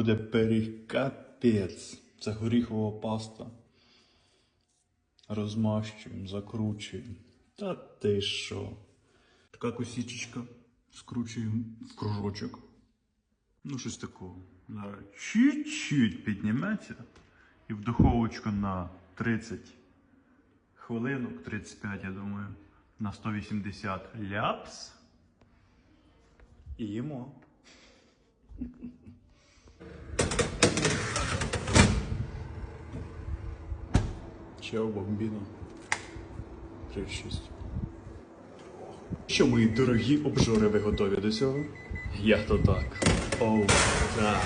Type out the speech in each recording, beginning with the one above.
Буде пиріг капець. Це горіхова паста. Розмащуємо, закручуємо. Та ти що? Така косічечка. Скручуємо в кружочок. Ну, щось такого. Чуть-чуть підніметься. І в духовочку на 30 хвилинок, 35, я думаю, на 180 ляпс. І їмо. Чао, бомбіно. 36. Що, мої дорогі обжори, ви готові до цього? Я то так. Оу, так.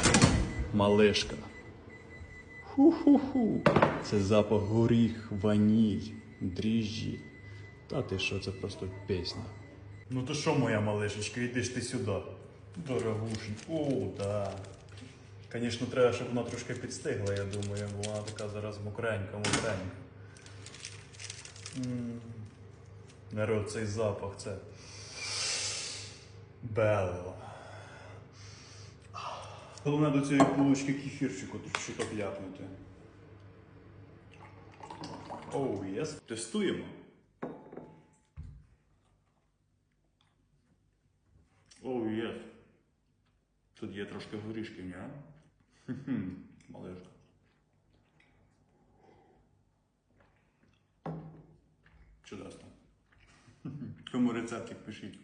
Малишка. Ху-ху-ху. Це запах горіх, ваніль, дріжджі. Та ти що, це просто пісня. Ну то що, моя малишечка, йди ж ти сюди. Дорогушень. О, да. Звісно, треба, щоб вона трошки підстигла, я думаю, бо вона така зараз мокренька, мокренька. Народ, цей запах, це. Белла. Головне до цієї булочки кефірчику чуток ляпнути. Оу, єс. Тестуємо. Оу, єс. Тут є трошки горішків, ні? Хм, малишка. ciudă asta. Că mă rețat pășit.